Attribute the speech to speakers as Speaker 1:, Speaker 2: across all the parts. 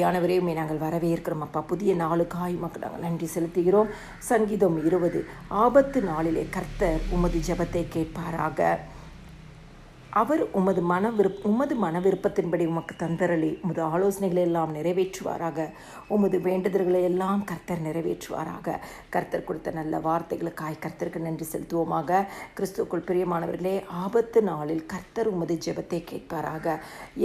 Speaker 1: யானவரையுமே நாங்கள் வரவேற்கிறோம் அப்பா புதிய நாளுக்காய் மக்கள் நாங்கள் நன்றி செலுத்துகிறோம். சங்கீதம் இருபது ஆபத்து நாளிலே கர்த்தர் உமது ஜெபத்தை கேட்பாராக. அவர் உமது மன விருப் உமது மன விருப்பத்தின்படி உமக்கு தந்தரளி உமது ஆலோசனைகளை எல்லாம் நிறைவேற்றுவாராக. உமது வேண்டுதல்களை எல்லாம் கர்த்தர் நிறைவேற்றுவாராக. கர்த்தர் கொடுத்த நல்ல வார்த்தைகளுக்காய் கர்த்தருக்கு நன்றி செலுத்துவோமாக. கிறிஸ்துக்குள் பிரியமானவர்களே ஆபத்து நாளில் கர்த்தர் உமது ஜெபத்தை கேட்பாராக.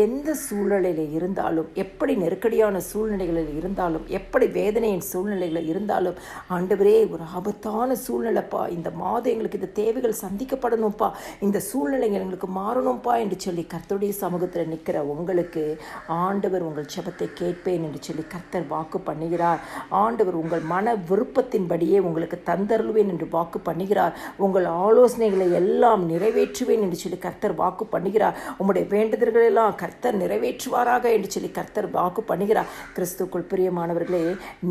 Speaker 1: எந்த சூழ்நிலையில் இருந்தாலும் எப்படி நெருக்கடியான சூழ்நிலைகளில் இருந்தாலும் எப்படி வேதனையின் சூழ்நிலைகளில் இருந்தாலும் ஆண்டவரே ஒரு ஆபத்தான சூழ்நிலைப்பா இந்த மாதம் எங்களுக்கு இந்த தேவைகள் சந்திக்கப்படணும்ப்பா இந்த சூழ்நிலைகள் எங்களுக்கு மாறணும்ப்பா என்று சொல்லி கர்த்தருடைய சமூகத்தில் நிற்கிற உங்களுக்கு ஆண்டவர் உங்கள் ஜெபத்தை கேட்பேன் என்று சொல்லி கர்த்தர் வாக்கு பண்ணுகிறார். ஆண்டவர் உங்கள் மன விருப்பத்தின்படியே உங்களுக்கு தந்தருள்வேன் என்று வாக்கு பண்ணுகிறார். உங்கள் ஆலோசனைகளை எல்லாம் நிறைவேற்றுவேன் என்று சொல்லி கர்த்தர் வாக்கு பண்ணுகிறார். உங்களுடைய வேண்டுதல்கள் எல்லாம் கர்த்தர் நிறைவேற்றுவாராக என்று சொல்லி கர்த்தர் வாக்கு பண்ணுகிறார். கிறிஸ்துக்குள் பிரியமானவர்களே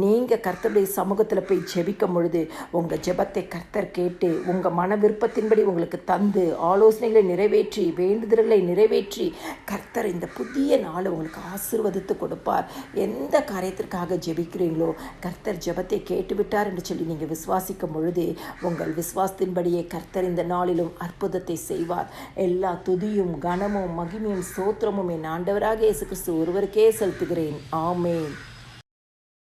Speaker 1: நீங்கள் கர்த்தருடைய சமூகத்தில் போய் ஜெபிக்கும் பொழுது உங்கள் ஜெபத்தை கர்த்தர் கேட்டு உங்கள் மன விருப்பத்தின்படி உங்களுக்கு தந்து ஆலோசனைகளை நிறைவேற்றி வேண்டுதல்களை நிறைவேற்றி கர்த்தர் இந்த புதிய நாளை உங்களுக்கு ஆசீர்வதித்து கொடுப்பார். எந்த காரியத்திற்காக ஜெபிக்கிறீங்களோ கர்த்தர் ஜெபத்தை கேட்டுவிட்டார் என்று சொல்லி நீங்கள் விசுவாசிக்கும் பொழுது உங்கள் விசுவாசத்தின்படியே கர்த்தர் இந்த நாளிலும் அற்புதத்தை செய்வார். எல்லா துதியும் கனமும் மகிமையும் சோத்திரமும் என் ஆண்டவராக இயேசு கிறிஸ்து ஒருவருக்கே செலுத்துகிறேன். ஆமேன்.